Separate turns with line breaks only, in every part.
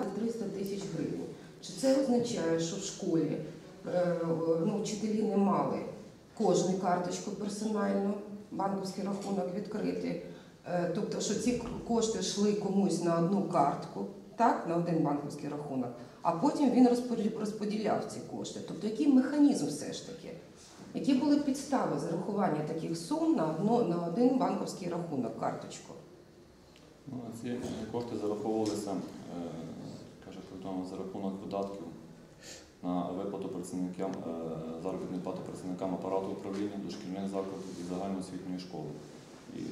300 тисяч гривень. Чи це означає, що в школі е, ну, вчителі не мали кожну карточку персонально, банківський рахунок відкрити? Е, Тобто, що ці кошти йшли комусь на одну картку, так, на один банківський рахунок, а потім він розподіляв ці кошти. Тобто, який механізм все ж таки? Які були підстави зарахування таких сум на, одно, на один банківський рахунок, карточку?
Ну, ці кошти зараховувалися, е, за рахунок видатків на виплату працівникам е, заробітної плати працівникам апарату управління дошкільних закладів і загальноосвітньої школи. І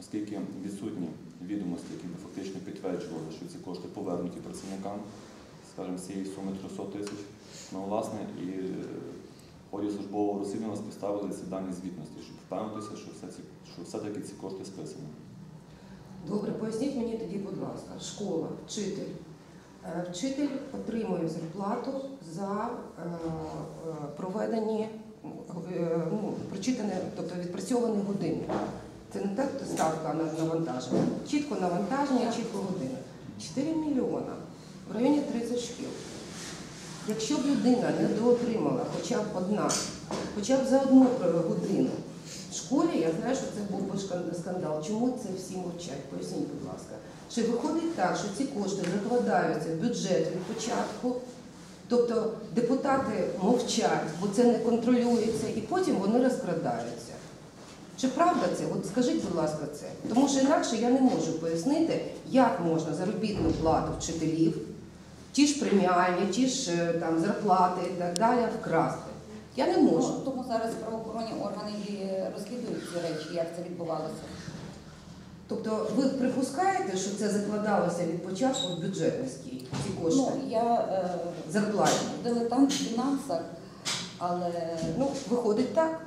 оскільки відсутні відомості, які би фактично підтверджували, що ці кошти повернуті працівникам, скажімо, цієї суми 300 тисяч, ну, власне, і е, в ході службового розслідування співставили ці дані звітності, щоб впевнитися, що все-таки ці кошти списані.
Добре, поясніть мені тоді, будь ласка, школа, вчитель. Е, Вчитель отримує зарплату за е, проведені, е, ну, прочитані, тобто відпрацьовані години. Це не так ставка на навантаження. Чітко навантаження, чітко години. 4 мільйона в районі 30 шкіл. Якщо б людина не доотримала хоча б одна, хоча б за одну годину школі, я знаю, що це був би скандал. Чому це всі мовчать? Поясніть, будь ласка. Чи виходить так, що ці кошти закладаються в бюджет від початку? Тобто депутати мовчать, бо це не контролюється, і потім вони розкрадаються. Чи правда це? От скажіть, будь ласка, це. Тому що інакше я не можу пояснити, як можна заробітну плату вчителів, ті ж преміальні, ті ж е, там зарплати і так далі вкрасти. Я не можу.
Ну, тому зараз правоохоронні органи і розслідують ці речі, як це відбувалося.
Тобто ви припускаєте, що це закладалося від початку в бюджет міський, ці кошти
Ну, я е,
зарплатні?
дилетант в фінансах, але
Ну, виходить так.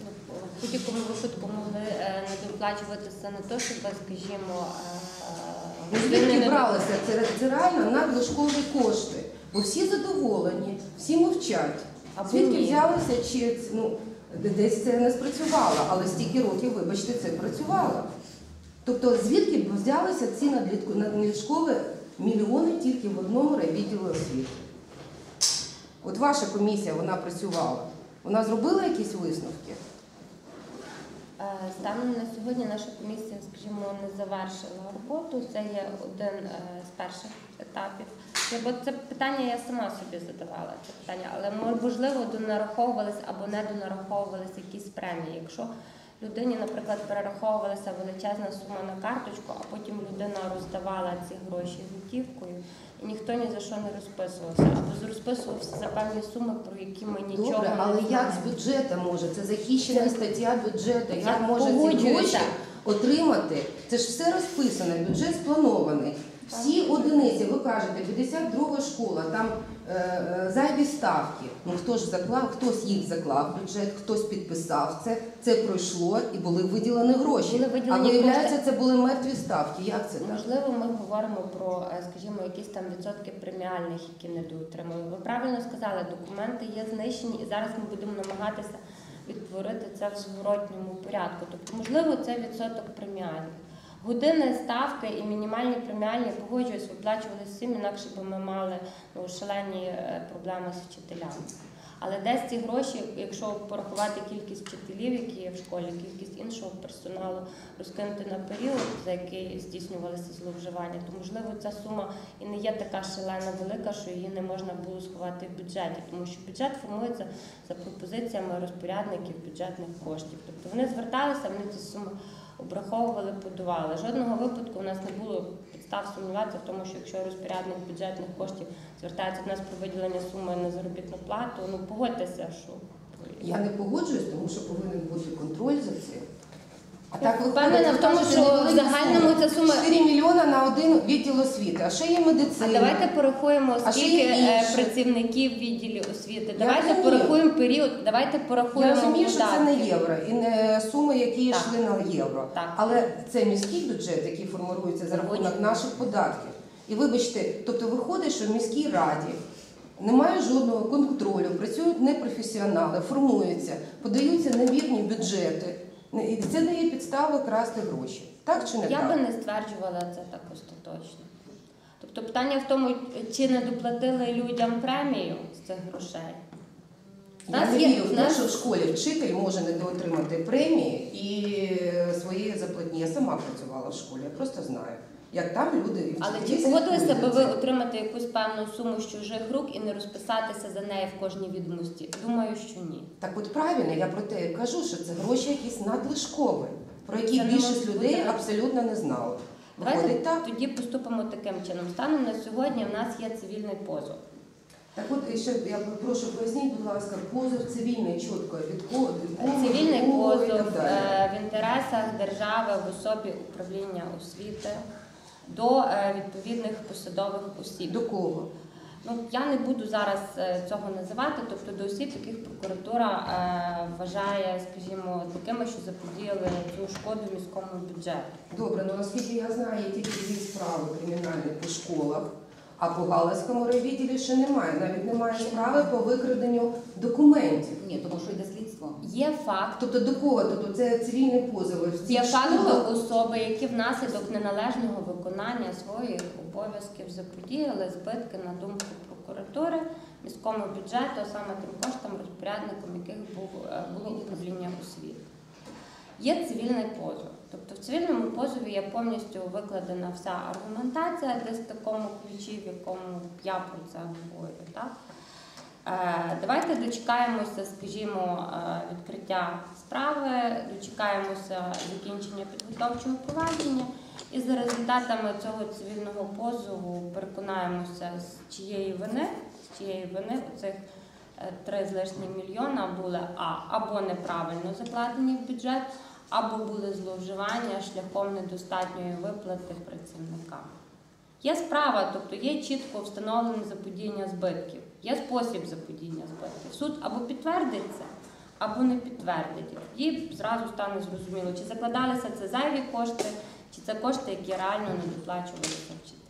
Ну, В будь-якому випадку могли е, не доплачуватися не то, щоб, скажімо,
Ну,
е,
Звідки
не
бралися? Це, це реально надлишкові кошти. Бо всі задоволені, всі мовчать.
Або
Звідки
ні.
взялися, чи ну, десь це не спрацювало, але стільки років, вибачте, це працювало. Тобто, звідки б взялися ці надлітку- надлишкові мільйони тільки в одному райвідділі освіти? От ваша комісія, вона працювала. Вона зробила якісь висновки?
Е, Станом на сьогодні наша комісія, скажімо, не завершила роботу. Це є один е, з перших етапів. Бо це питання я сама собі задавала це питання, але мо- можливо донараховувались або не донараховувалися якісь премії. Якщо людині, наприклад, перераховувалася величезна сума на карточку, а потім людина роздавала ці гроші готівкою, і ніхто ні за що не розписувався, або розписувався за певні суми, про які ми нічого
Добре,
не
але як з бюджету може? Це захищена стаття бюджету. Як може ці гроші отримати? Це ж все розписано, бюджет спланований. Всі одиниці, ви кажете, 52 школа, там е, е, зайві ставки. Ну хто ж заклав, хтось їх заклав бюджет, хтось підписав це, це пройшло і були виділені гроші.
Були
а
виділені
виявляється,
кошти.
це були мертві ставки. Як це так?
Можливо, ми говоримо про, е, скажімо, якісь там відсотки преміальних, які не доотримали. Ви правильно сказали, документи є знищені, і зараз ми будемо намагатися відтворити це в зворотньому порядку. Тобто, можливо, це відсоток преміальних. Години ставки і мінімальні преміальні погоджуюсь, виплачувалися всім, інакше б ми мали ну, шалені е, проблеми з вчителями. Але десь ці гроші, якщо порахувати кількість вчителів, які є в школі, кількість іншого персоналу, розкинути на період, за який здійснювалися зловживання, то можливо ця сума і не є така шалена велика, що її не можна було сховати в бюджеті, тому що бюджет формується за пропозиціями розпорядників бюджетних коштів. Тобто вони зверталися, вони ці суми обраховували, подавали. Жодного випадку у нас не було підстав сумніватися в тому, що якщо розпорядник бюджетних коштів звертається до нас про виділення суми на заробітну плату, ну погодьтеся, що
Я не погоджуюсь, тому що повинен бути контроль за цим. А
Я впевнена в тому, що в загальному ця сума-
4 мільйона на один відділ освіти, а ще є медицина.
А давайте порахуємо,
А ще
скільки
є
е, працівників відділів освіти. Давайте
розумію.
порахуємо період, давайте
Я
порахуємо
розумію, що це
видатки.
не євро і не суми, які
Так.
йшли на євро.
Так.
Але це міський бюджет, який формується за рахунок наших податків. І вибачте, тобто виходить, що в міській раді немає жодного контролю, працюють непрофесіонали, формуються, подаються невірні бюджети. І це дає підстави красти гроші. Так чи не
Я
так?
би не стверджувала це так остаточно. Тобто питання в тому, чи не доплатили людям премію з цих грошей.
Я
нас
не вірю в
нас-
що в школі вчитель може не доотримати премії і своєї заплатні. Я сама працювала в школі, я просто знаю, як там люди
Але чи погодилися би ви отримати якусь певну суму з чужих рук і не розписатися за неї в кожній відомості? Думаю, що ні.
Так от правильно, я про те кажу, що це гроші якісь надлишкові, про які
Це
більшість людей
бути.
абсолютно не знала.
Давайте
Виходить так.
тоді поступимо таким чином. Станом на сьогодні в нас є цивільний позов.
Так от ще я прошу поясніть, будь ласка, позов цивільний чітко від кого від
Цивільний
від кого і
позов
так далі.
е, в інтересах держави в особі управління освіти до е, відповідних посадових осіб.
До кого?
Ну я не буду зараз е, цього називати, тобто до осіб, яких прокуратура е, вважає, скажімо, такими, що заподіяли цю шкоду міському бюджету.
Добре, ну наскільки я знаю, є тільки дві справи кримінальні по школах, а по Галицькому райвідділі ще немає. Навіть немає справи по викраденню документів.
Ні, тому що йде слідство.
Є факт.
Тобто до кого? Тобто це цивільні позови в
Є факт до особи, які внаслідок неналежного виконання своїх обов'язків заподіяли збитки на думку прокуратури міському бюджету, а саме тим коштам, розпорядником яких був е, було управління освіти. Є цивільний позов. Тобто в цивільному позові є повністю викладена вся аргументація, десь в такому ключі, в якому я про це говорю. Так? Е, Давайте дочекаємося, скажімо, е, відкриття справи, дочекаємося закінчення підготовчого провадження, і за результатами цього цивільного позову переконаємося, з чиєї вини, з чиєї вини оцих е, три з лишнім мільйона були а або неправильно закладені в бюджет, або були зловживання шляхом недостатньої виплати працівникам. Є справа, тобто є чітко встановлене заподіяння збитків, є спосіб заподіяння збитків. Суд або підтвердить це, або не підтвердить. І зразу стане зрозуміло, чи закладалися це зайві кошти, чи це кошти, які реально не доплачувалися вчителям.